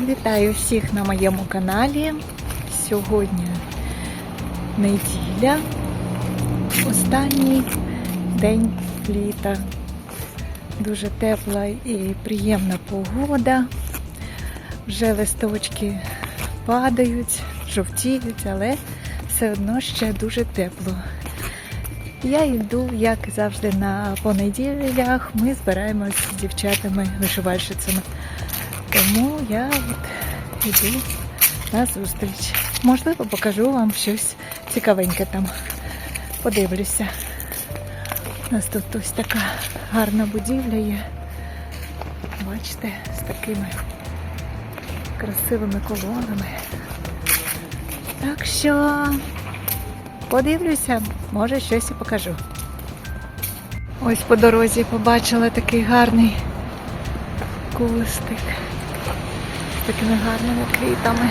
Вітаю всіх на моєму каналі. Сьогодні неділя, останній день літа. Дуже тепла і приємна погода. Вже листочки падають, жовтіють, але все одно ще дуже тепло. Я йду, як завжди, на понеділях. Ми збираємось з дівчатами вишивальщицями. Тому я от йду на зустріч. Можливо, покажу вам щось цікавеньке там. Подивлюся. У нас тут ось така гарна будівля є. Бачите, з такими красивими колонами. Так що подивлюся, може щось і покажу. Ось по дорозі побачила такий гарний кустик такими гарними квітами.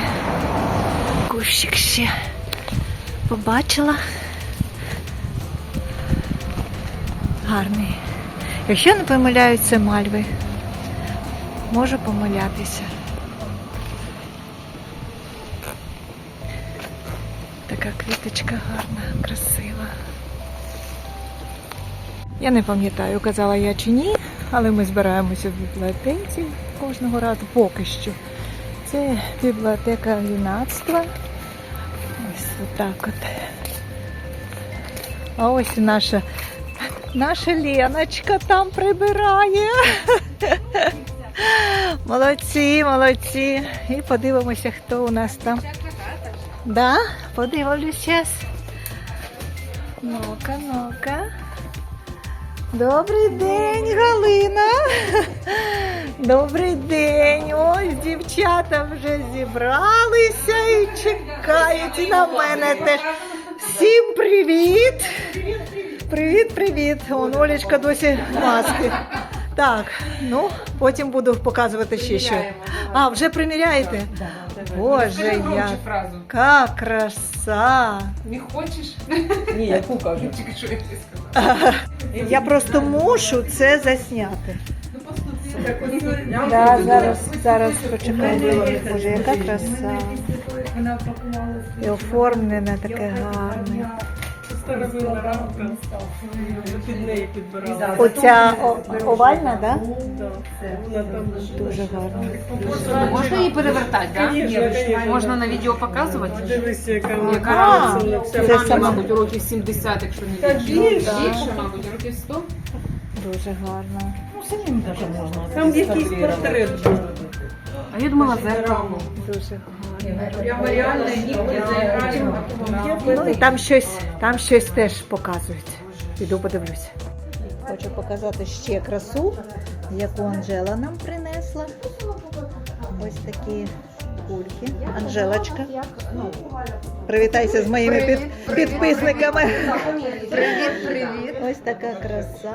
Кущик ще побачила. Гарний. Якщо не помиляюсь, це мальви. Можу помилятися. Така квіточка гарна, красива. Я не пам'ятаю, казала я чи ні, але ми збираємося в бібліотеці кожного разу поки що. Це бібліотека юнацтва. Ось отак от. А ось і наша, наша Леночка там прибирає. Молодці, молодці. І подивимося, хто у нас там. Да, подивлюсь зараз. Ну-ка, ну-ка. Добрий день, Галина. Добрий день. Ось дівчата вже зібралися і чекають і на мене теж. Всім привіт! Привіт, привіт. Он Олечка досі маски. Так, ну потім буду показувати ще що. А, вже приміряєте? Боже, яка краса! Не хочеш? Ні, яку кажу. Тільки що я тобі сказала. Я просто мушу це засняти. Ну. Да, зараз, зараз почекайте. Боже, яка краса. Вона. І оформлене таке гарне. Робила рамка. Під неї підбирала. Оця о- овальна? Вона там Дуже гарна. Можна її перевертати, так? Конечно, конечно. Можна на відео показувати? Дивися, яка Яка вона. разниця? це Це, сама. мабуть, років 70, якщо не Та більше. більше. Більше, мабуть, років 100. Дуже гарна. Там якийсь портрет був. А я думала, зеркало. Дуже гарна. Прямо реально нігті заіграли. Ну і там щось, там щось теж показують. Піду подивлюся. Хочу показати ще красу, яку Анжела нам принесла. Ось такі кульки. Анжелочка. Привітайся з моїми під, підписниками. Привіт, привіт. Ось така краса.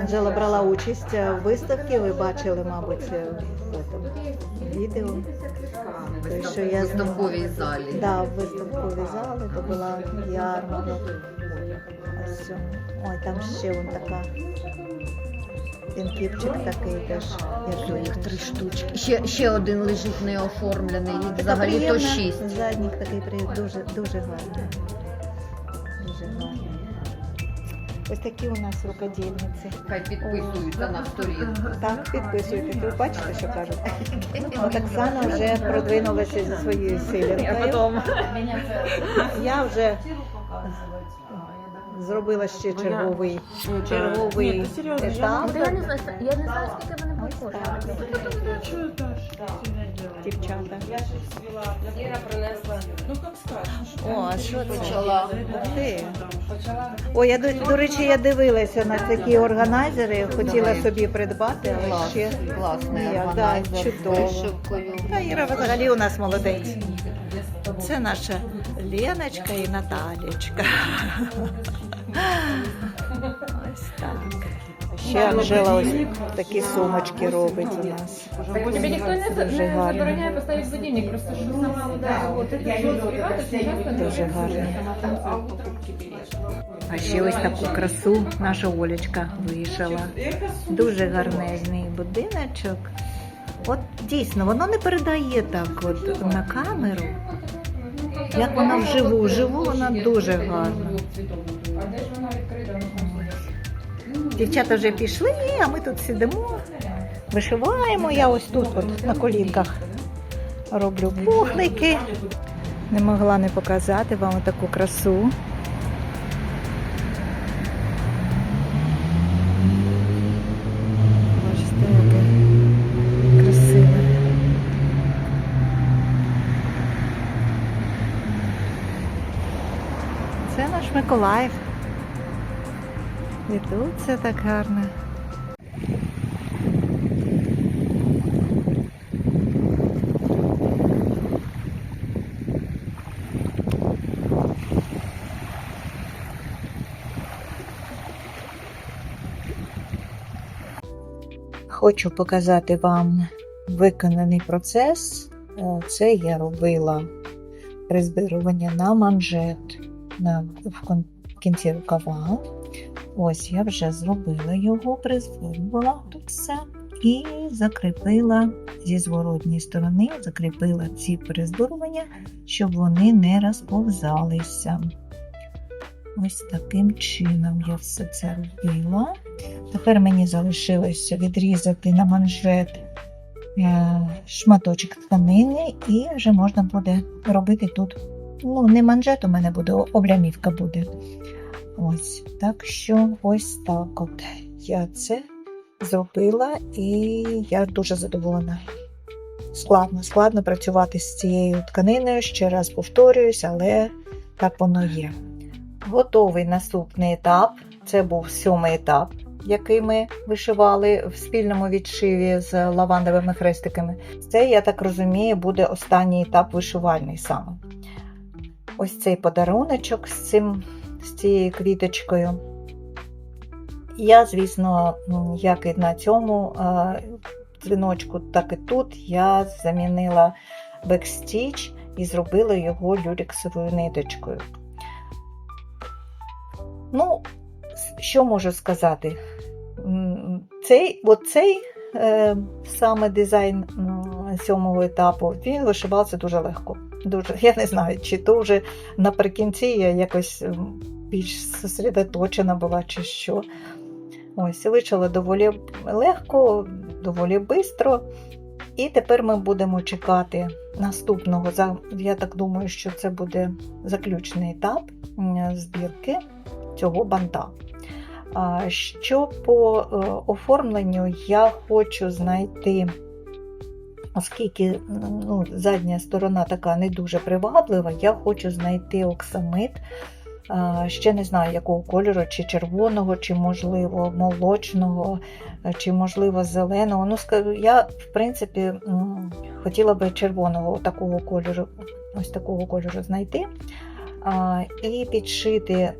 Анжела брала участь в виставці, ви бачили, мабуть, в фото, відео. Те, що я виставковій залі. Да, в виставковій залі, то була ярмарка. Ой, там ще вон така. Пінкіпчик такий теж. Ось їх три штучки. Ще, ще один лежить не оформлений. Їх взагалі то шість. Заднік такий приємний, дуже, дуже гарний. Ось такі у нас рукодільниці. Хай підписуються на сторінку. Так, підписуйтесь. Ви бачите, що кажуть? От Оксана вже продвинулася зі своєю силянкою. Я вже зробила ще черговий, черговий етап. Я не знаю, я не знаю, скільки вони Ось так. Дівчата. О, а що це? Почала. Ух ти. О, я до, до речі, я дивилася на такі органайзери, хотіла собі придбати, але ще класний ніяк. Да, органайзер чудово. вишивкою. Та Іра взагалі у нас молодець. Це наша Леночка і Наталічка. Ось так. Ще Анжела ось такі сумочки робить у нас. Тебе ніхто не, Дуже гарно. забороняє поставити будильник, просто що сама вода, от це співати, це часто не Дуже гарно. А ще ось таку красу наша Олечка вишила. Дуже гарнезний будиночок. От дійсно, воно не передає так от на камеру. Як вона вживу, вживу вона дуже гарна. Дівчата вже пішли, а ми тут сидимо, вишиваємо. Я ось тут от на колінках роблю пухлики. Не могла не показати вам таку красу. Це наш Миколаїв. І тут все так гарно. Хочу показати вам виконаний процес. Е, Це я робила призбирування на манжет на, в кінці рукава. Ось я вже зробила його, призвирювала тут все і закріпила зі зворотньої сторони, закріпила ці призвирювання, щоб вони не розповзалися. Ось таким чином я все це робила. Тепер мені залишилося відрізати на манжет е, шматочок тканини, і вже можна буде робити тут. Ну, не манжет у мене буде, облямівка буде. Ось, так що ось так от я це зробила і я дуже задоволена. Складно, складно працювати з цією тканиною, ще раз повторююсь, але так воно є. Готовий наступний етап. Це був сьомий етап, який ми вишивали в спільному відшиві з лавандовими хрестиками. Це, я так розумію, буде останній етап вишивальний саме. Ось цей подаруночок з цим з цією квіточкою. Я, звісно, як і на цьому дзвіночку, так і тут я замінила бекстіч і зробила його люрексовою ниточкою. Ну, що можу сказати? Цей, оцей е, саме дизайн сьомого етапу, він вишивався дуже легко. Дуже, я не знаю, чи то вже наприкінці я якось більш зосередоточена була, чи що. Ось, вишила доволі легко, доволі швидко. І тепер ми будемо чекати наступного. Я так думаю, що це буде заключний етап збірки цього банта. Що по е, оформленню я хочу знайти, оскільки ну, задня сторона така не дуже приваблива, я хочу знайти оксамит. Ще не знаю, якого кольору, чи червоного, чи, можливо, молочного, чи, можливо, зеленого. Ну, я, в принципі, хотіла би червоного такого кольору, ось такого кольору знайти. І підшити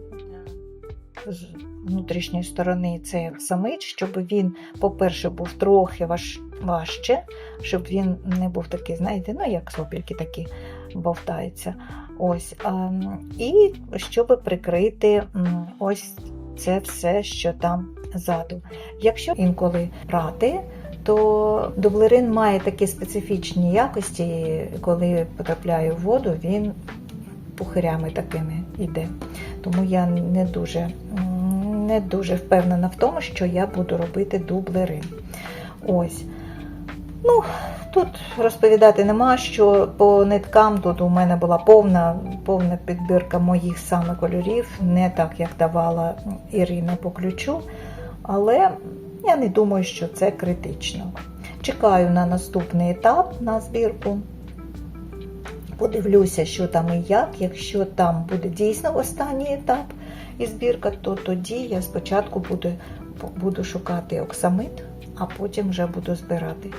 внутрішньої сторони цей самич, щоб він, по-перше, був трохи важ, важче, щоб він не був такий, знаєте, ну як сопільки такі бовтаються. Ось, а, і щоб прикрити ось це все, що там ззаду. Якщо інколи брати, то дублерин має такі специфічні якості, коли потрапляє в воду, він пухирями такими йде. Тому я не дуже, не дуже впевнена в тому, що я буду робити дублерин. Ось. Ну, тут розповідати нема, що по ниткам тут у мене була повна, повна підбірка моїх саме кольорів, не так, як давала Ірина по ключу. Але я не думаю, що це критично. Чекаю на наступний етап на збірку. Подивлюся, що там і як. Якщо там буде дійсно останній етап і збірка, то тоді я спочатку буду, буду шукати оксамит, а потім вже буду збирати.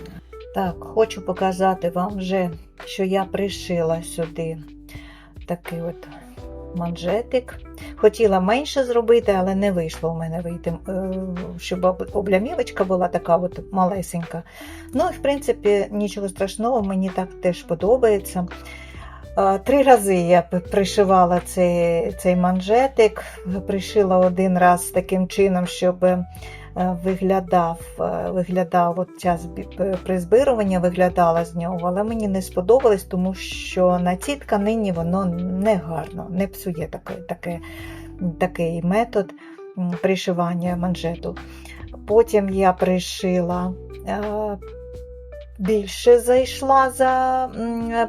Так, хочу показати вам вже, що я пришила сюди такий от манжетик. Хотіла менше зробити, але не вийшло у мене вийти, е, щоб облямівочка була така от малесенька. Ну, і в принципі, нічого страшного, мені так теж подобається. Е, Три рази я пришивала цей, цей манжетик. Пришила один раз таким чином, щоб е, виглядав, е, виглядав от ця призбирування виглядала з нього, але мені не сподобалось, тому що на цій тканині воно не гарно, не псує таке, таке, такий метод пришивання манжету. Потім я пришила. Більше зайшла за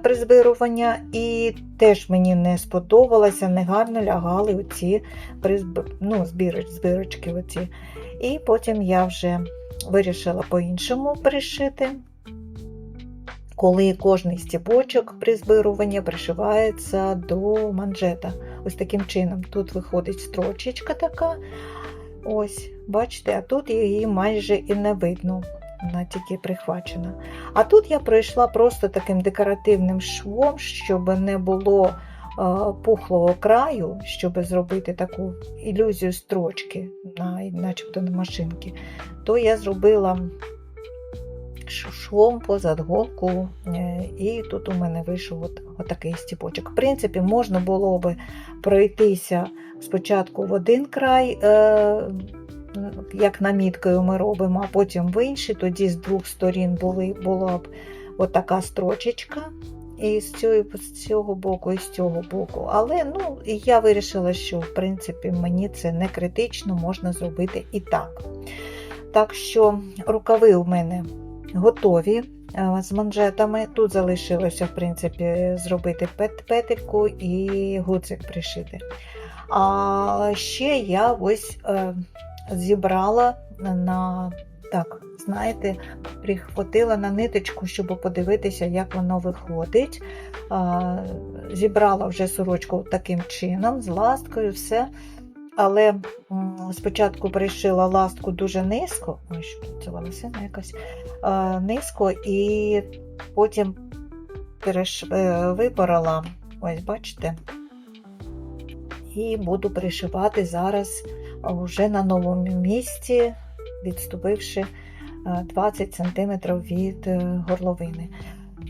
призбирування, і теж мені не сподобалося, негарно лягали оці призб... ну, збіроч, збірочки. Оці. І потім я вже вирішила по-іншому пришити, коли кожний стібочок при збируванні пришивається до манжета. Ось таким чином. Тут виходить строчечка така. Ось, бачите, а тут її майже і не видно. Вона тільки прихвачена. А тут я пройшла просто таким декоративним швом, щоб не було е, пухлого краю, щоб зробити таку ілюзію строчки, на, начебто на машинки, то я зробила швом позад голку, е, і тут у мене вийшов от, отакий стіпочок. В принципі, можна було би пройтися спочатку в один край. Як наміткою ми робимо, а потім в інший, тоді з двох сторін були, була б отака строчечка, і з цього, з цього боку, і з цього боку. Але ну, я вирішила, що в принципі мені це не критично, можна зробити і так. Так що рукави у мене готові е, з манжетами. Тут залишилося, в принципі, зробити пет- петельку і гудзик пришити. А ще я ось е, зібрала на так, знаєте, прихватила на ниточку, щоб подивитися, як воно виходить. Зібрала вже сорочку таким чином, з ласткою, все. Але спочатку пришила ластку дуже низько, ой, що це волосина якась низько, і потім переш... е, випорола, ось бачите, і буду пришивати зараз вже на новому місці, відступивши е, 20 см від е, горловини.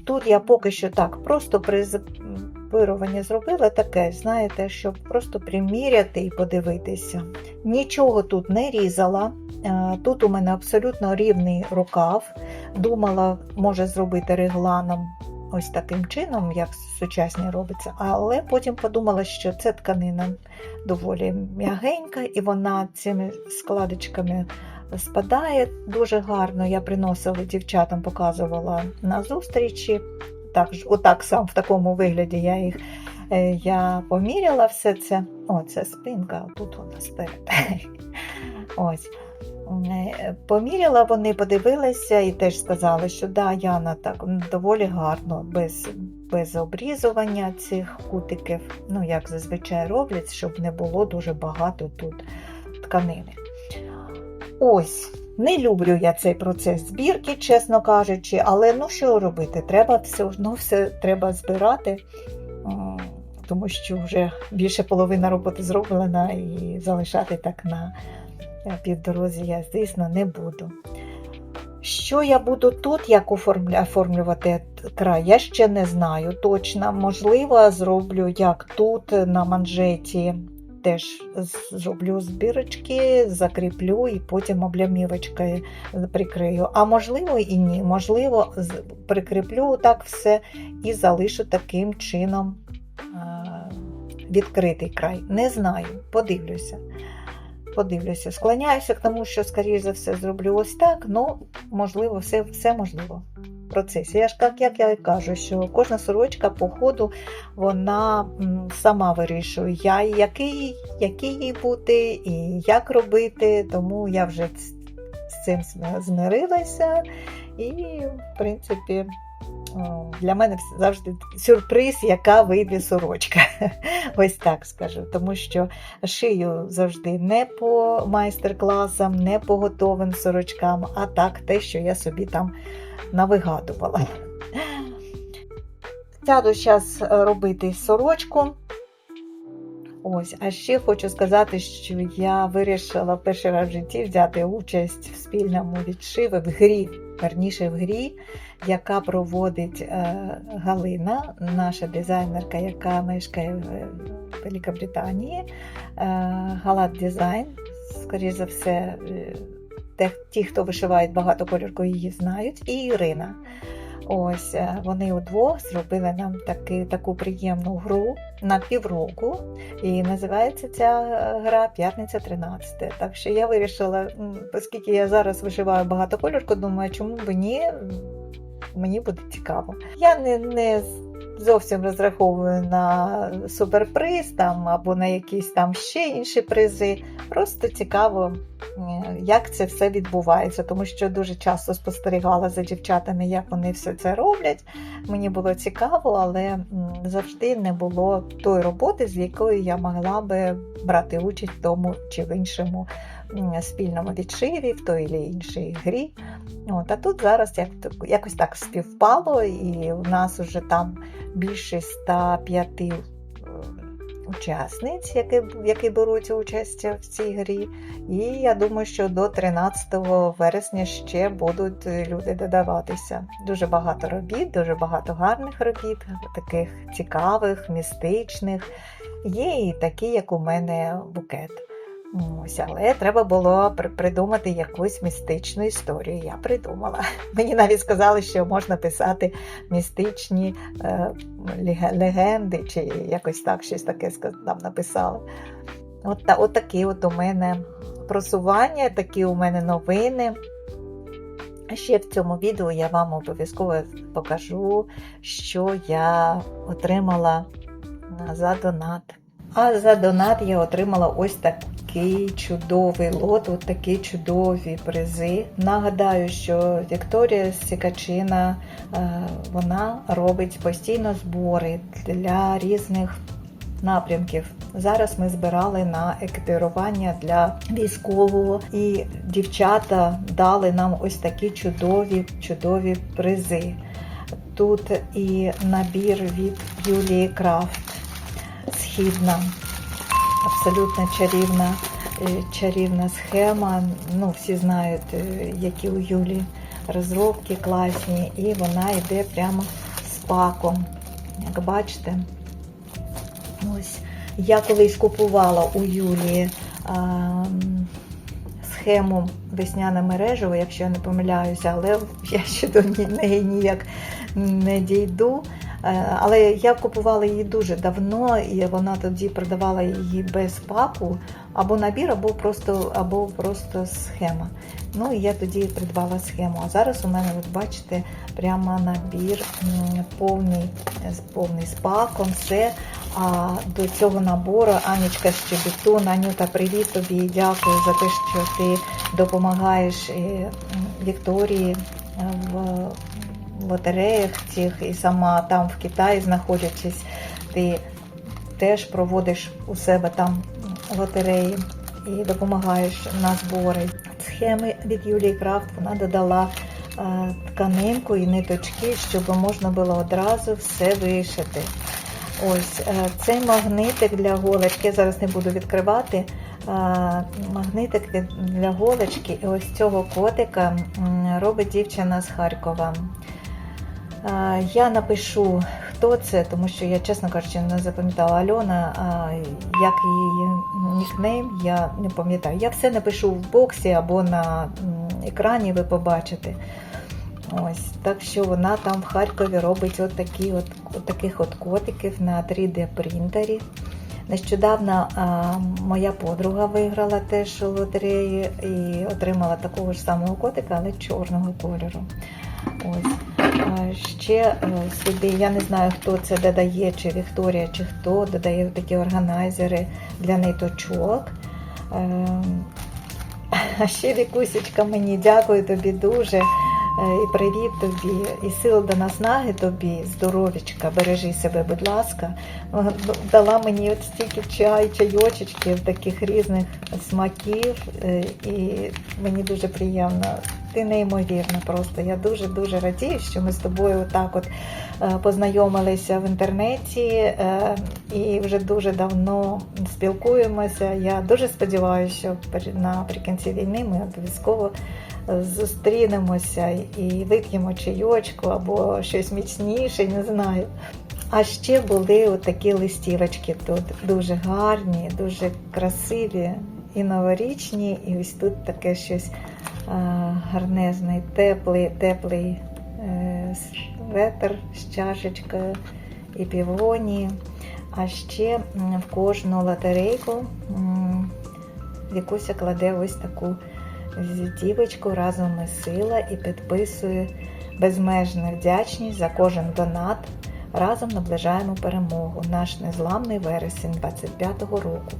Тут я поки що так просто призбирування зробила таке, знаєте, щоб просто приміряти і подивитися. Нічого тут не різала. Е, Тут у мене абсолютно рівний рукав. Думала, може зробити регланом ось таким чином, як сучасні робиться, але потім подумала, що це тканина доволі м'ягенька, і вона цими складочками спадає дуже гарно. Я приносила дівчатам, показувала на зустрічі. Так, отак сам в такому вигляді я їх е, я поміряла все це. О, це спинка, тут вона спереду. Ось. Поміряла, вони подивилися і теж сказали, що да, Яна так доволі гарно, без, без обрізування цих кутиків, ну як зазвичай роблять, щоб не було дуже багато тут тканини. Ось, не люблю я цей процес збірки, чесно кажучи, але ну що робити? Треба все одно все треба збирати, тому що вже більше половина роботи зроблена і залишати так на півдорозі я, звісно, не буду. Що я буду тут, як оформлювати край, я ще не знаю точно. Можливо, зроблю як тут на манжеті. Теж зроблю збірочки, закріплю і потім облямівочкою прикрию. А можливо і ні. Можливо, прикріплю так все і залишу таким чином е, відкритий край. Не знаю, подивлюся. Подивлюся, склоняюся к тому, що, скоріш за все, зроблю ось так, ну, можливо, все, все можливо в процесі. Я ж як, як я кажу, що кожна сорочка по ходу вона сама вирішує, я, який, який їй бути і як робити, тому я вже з цим змирилася. І, в принципі, для мене завжди сюрприз, яка вийде сорочка. Ось так скажу. Тому що шию завжди не по майстер-класам, не по готовим сорочкам, а так те, що я собі там навигадувала. Сяду зараз робити сорочку. Ось, а ще хочу сказати, що я вирішила перший раз в житті взяти участь в спільному відшиві в грі, верніше в грі, яка проводить е, Галина, наша дизайнерка, яка мешкає в Великобританії. Е, Галат Дизайн, скоріш за все, е, ті, хто вишивають багато кольорку, її знають, і Ірина. Ось е, вони удвох зробили нам таки, таку приємну гру на півроку. І називається ця е, гра П'ятниця 13. Так що я вирішила, оскільки я зараз вишиваю багатокольорку, думаю, чому б ні, мені буде цікаво. Я не, не зовсім розраховую на суперприз там або на якісь там ще інші призи. Просто цікаво, як це все відбувається, тому що дуже часто спостерігала за дівчатами, як вони все це роблять. Мені було цікаво, але завжди не було тої роботи, з якою я могла би брати участь в тому чи в іншому спільному відшиві, в той чи іншій грі. От, а тут зараз як, якось так співпало, і у нас вже там більше 105 е, учасниць, які, які беруть участь в цій грі. І я думаю, що до 13 вересня ще будуть люди додаватися. Дуже багато робіт, дуже багато гарних робіт, таких цікавих, містичних. Є і такі, як у мене букет. Ось, але треба було придумати якусь містичну історію. Я придумала. Мені навіть сказали, що можна писати містичні е, легенди, чи якось так щось таке нам написали. От, та, от такі от у мене просування, такі у мене новини. Ще в цьому відео я вам обов'язково покажу, що я отримала за донат. А за донат я отримала ось такий чудовий лот, от такі чудові призи. Нагадаю, що Вікторія Сікачина е, вона робить постійно збори для різних напрямків. Зараз ми збирали на екіпірування для військового, і дівчата дали нам ось такі чудові, чудові призи. Тут і набір від Юлії Крафт, східна, абсолютно чарівна, чарівна схема. Ну, всі знають, е, які у Юлі розробки класні, і вона йде прямо з паком. Як бачите, ось я колись купувала у Юлії схему весняне мережево, якщо я не помиляюся, але я ще до неї ніяк не дійду. Е, Але я купувала її дуже давно, і вона тоді продавала її без паку, або набір, або просто, або просто схема. Ну і я тоді придбала схему. А зараз у мене, от бачите, прямо набір повний, повний з паком, все. А до цього набору Анічка Щебетун, Анюта, привіт тобі дякую за те, що ти допомагаєш е, Вікторії е, в лотереях цих і сама там в Китаї знаходячись, ти теж проводиш у себе там лотереї і допомагаєш на збори. Схеми від Юлії Крафт вона додала е, тканинку і ниточки, щоб можна було одразу все вишити. Ось е, цей магнитик для голочки, я зараз не буду відкривати. е, Магнитик для голочки і ось цього котика робить дівчина з Харкова. Я напишу, хто це, тому що я, чесно кажучи, не запам'ятала Альона, як її нікнейм, я не пам'ятаю. Я все напишу в боксі або на екрані, ви побачите. Ось, так що вона там в Харкові робить от такі от, от таких от котиків на 3D принтері. Нещодавно а, моя подруга виграла теж у лотереї і отримала такого ж самого котика, але чорного кольору. Ось. Ще собі сюди, я не знаю, хто це додає, чи Вікторія, чи хто додає такі органайзери для ниточок. Ем, А ще Вікусечка мені дякую тобі дуже. І привіт тобі, і сил до наснаги тобі, здоровічка, бережи себе, будь ласка. Вона Дала мені от стільки чай, чайочечків, таких різних смаків, е, і мені дуже приємно. Ти неймовірна просто. Я дуже дуже радію, що ми з тобою отак от е, познайомилися в інтернеті е, і вже дуже давно спілкуємося. Я дуже сподіваюся, що наприкінці війни ми обов'язково е, зустрінемося і вип'ємо чайочку або щось міцніше, не знаю. А ще були отакі листівочки тут дуже гарні, дуже красиві і новорічні. І ось тут таке щось а, гарнезний, теплий, теплий е, светр з чашечкою і півоні. А ще в кожну лотерейку Вікуся кладе ось таку дівочку разом ми сила і підписує безмежну вдячність за кожен донат. Разом наближаємо перемогу. Наш незламний вересень 25-го року.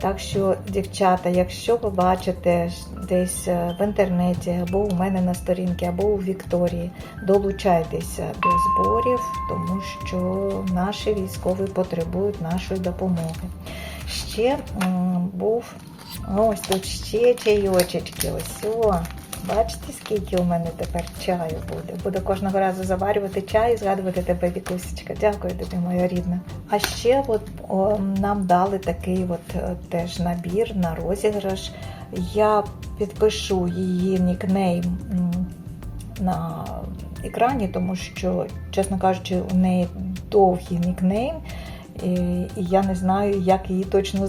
Так що, дівчата, якщо ви бачите десь е, в інтернеті, або у мене на сторінці, або у Вікторії, долучайтеся до зборів, тому що наші військові потребують нашої допомоги. Ще був ось тут ще чайочечки. Ось о. Бачите, скільки у мене тепер чаю буде. Буду кожного разу заварювати чай і згадувати тебе, Вікусечка. Дякую тобі, моя рідна. А ще от о, нам дали такий от е, теж набір на розіграш. Я підпишу її нікнейм на екрані, тому що, чесно кажучи, у неї довгий нікнейм. І, я не знаю, як її точно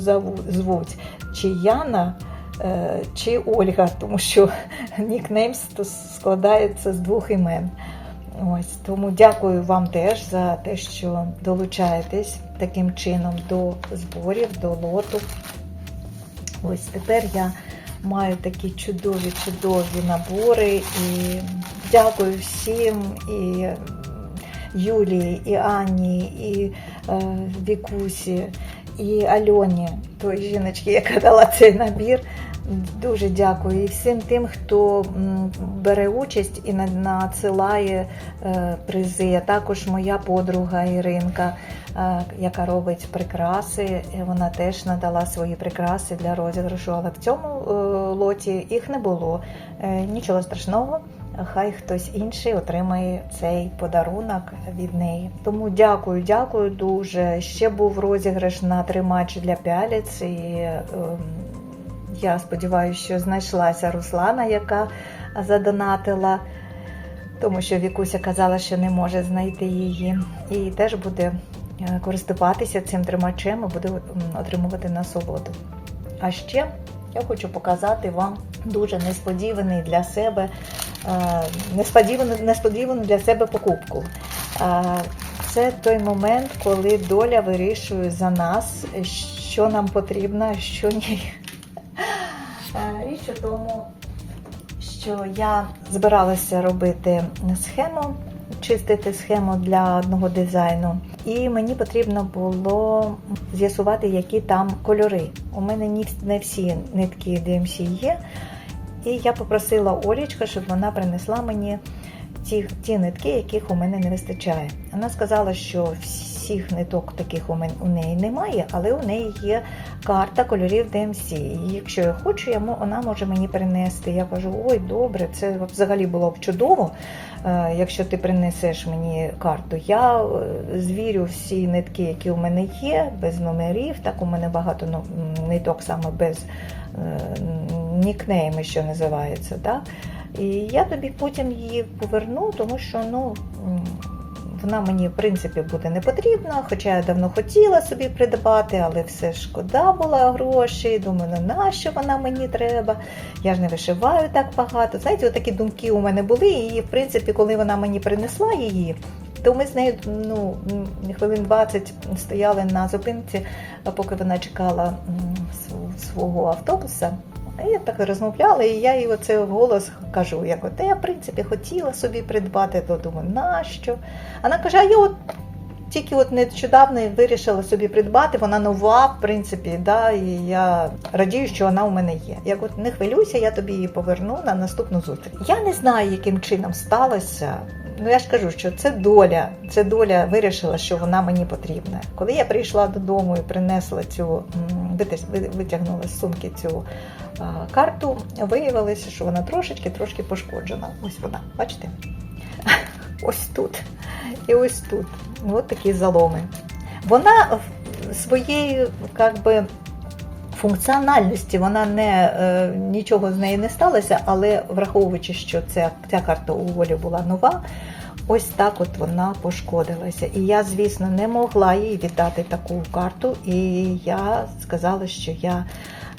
звуть. Чи Яна, е, чи Ольга, тому що нікнейм складається з двох імен. Ось тому дякую вам теж за те, що долучаєтесь таким чином до зборів, до лоту. Ось тепер я маю такі чудові, чудові набори і дякую всім і Юлії, і Ані, і Вікусі, і Альоні, той жіночки, яка дала цей набір. Дуже дякую і всім тим, хто бере участь і на- надсилає е, призи. Також моя подруга Іринка, е, яка робить прикраси. Вона теж надала свої прикраси для розіграшу, але в цьому е, лоті їх не було. Е, Нічого страшного. Хай хтось інший отримає цей подарунок від неї. Тому дякую, дякую дуже. Ще був розіграш на три матчі для пялець. І ем, я сподіваюся, що знайшлася Руслана, яка задонатила, тому що Вікуся казала, що не може знайти її. І теж буде е, користуватися цим тримачем і буде отримувати насолоду. А ще я хочу показати вам дуже несподіваний для себе, несподівану, несподівану для себе покупку. Е, Це той момент, коли доля вирішує за нас, що нам потрібно, що ні. Е, Річ у тому, що я збиралася робити схему, чистити схему для одного дизайну, і мені потрібно було з'ясувати, які там кольори. У мене не всі нитки DMC є. І я попросила Олічка, щоб вона принесла мені ті, ті нитки, яких у мене не вистачає. Вона сказала, що всіх ниток таких у, мен, у неї немає, але у неї є карта кольорів DMC. І якщо я хочу, я, вона може мені принести. Я кажу, ой, добре, це взагалі було б чудово, е, якщо ти принесеш мені карту. Я е, звірю всі нитки, які у мене є, без номерів. Так у мене багато ниток саме без е, нікнейми, що називається. Так? І я тобі потім її поверну, тому що ну, вона мені в принципі буде не потрібна, хоча я давно хотіла собі придбати, але все шкода була грошей. Думаю, ну нащо вона мені треба? Я ж не вишиваю так багато. Знаєте, отакі думки у мене були. І в принципі, коли вона мені принесла її, то ми з нею ну, хвилин 20 стояли на зупинці, поки вона чекала свого автобуса. Я так розмовляла, і я їй оце голос кажу, як от я в принципі хотіла собі придбати, то думаю, нащо? Вона каже, а я от тільки от нещодавно вирішила собі придбати, вона нова, в принципі, да, і я радію, що вона у мене є. Як от не хвилюйся, я тобі її поверну на наступну зустріч. Я не знаю, яким чином сталося. Ну я ж кажу, що це доля. Це доля вирішила, що вона мені потрібна. Коли я прийшла додому і принесла цю м, ви- витягнула з сумки цю карту, виявилося, що вона трошечки трошки пошкоджена. Ось вона, бачите? Ось тут і ось тут. Ось такі заломи. Вона в своєї як би, функціональності вона не е, нічого з неї не сталося, але враховуючи, що ця, ця карта у Волі була нова, ось так от вона пошкодилася. І я, звісно, не могла їй віддати таку карту. І я сказала, що я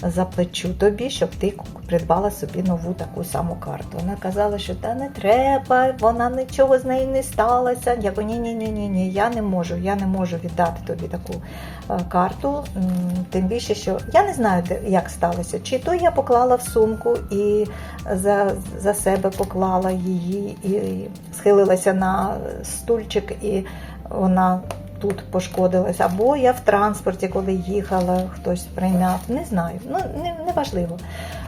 заплачу тобі, щоб ти придбала собі нову таку саму карту. Вона казала, що та не треба, вона нічого з нею не сталося. Я кажу, ні, ні, ні, ні, ні, я не можу, я не можу віддати тобі таку е, карту. Тим більше, що я не знаю, як сталося. Чи то я поклала в сумку і за, за себе поклала її і схилилася на стульчик, і вона тут пошкодилась, або я в транспорті, коли їхала, хтось прийняв. Не знаю. Ну не, не важливо.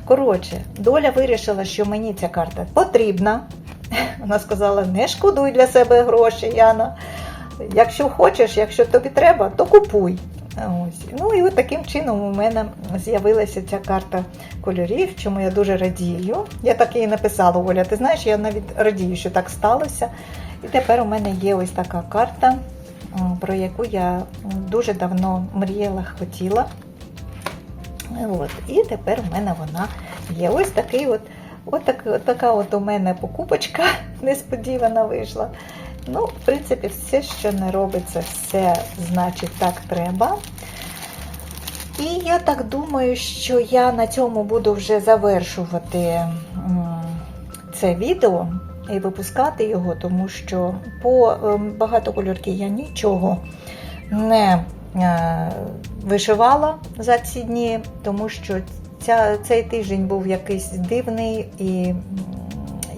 Коротше, доля вирішила, що мені ця карта потрібна. Вона сказала: не шкодуй для себе гроші, Яна. Якщо хочеш, якщо тобі треба, то купуй. Ось. Ну і от таким чином у мене з'явилася ця карта кольорів, чому я дуже радію. Я так їй написала, Оля, ти знаєш, я навіть радію, що так сталося. І тепер у мене є ось така карта, про яку я дуже давно мріяла, хотіла. От. І тепер у мене вона є. Ось такий от, от, так, от така от у мене покупочка несподівана вийшла. Ну, в принципі, все, що не робиться, все значить так треба. І я так думаю, що я на цьому буду вже завершувати це відео і випускати його, тому що по ем, багатокольорки я нічого не е, вишивала за ці дні, тому що ця, цей тиждень був якийсь дивний і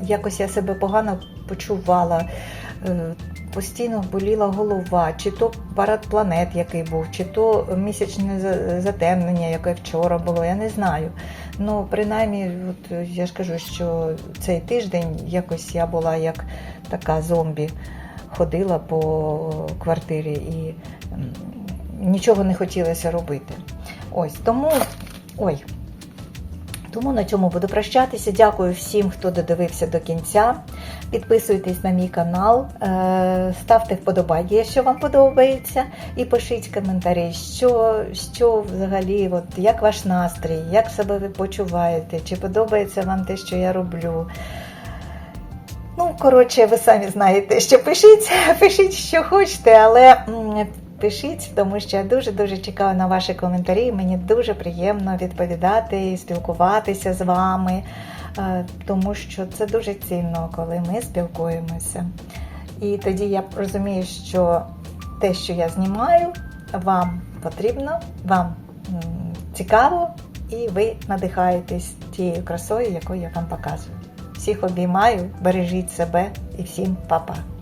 якось я себе погано почувала. Постійно боліла голова, чи то парад планет, який був, чи то місячне затемнення, яке вчора було, я не знаю. Ну, принаймні, от я ж кажу, що цей тиждень якось я була як така зомбі, ходила по квартирі і нічого не хотілося робити. Ось тому. Ой. Тому на цьому буду прощатися. Дякую всім, хто додивився до кінця. Підписуйтесь на мій канал, е, ставте вподобайки, якщо вам подобається, і пишіть коментарі, що, що взагалі, от, як ваш настрій, як себе ви почуваєте, чи подобається вам те, що я роблю. Ну, коротше, ви самі знаєте, що пишіть, пишіть, що хочете, але пишіть, тому що я дуже-дуже чекаю на ваші коментарі. Мені дуже приємно відповідати і спілкуватися з вами, е, тому що це дуже цінно, коли ми спілкуємося. І тоді я розумію, що те, що я знімаю, вам потрібно, вам цікаво, і ви надихаєтесь тією красою, яку я вам показую. Всіх обіймаю, бережіть себе і всім па-па.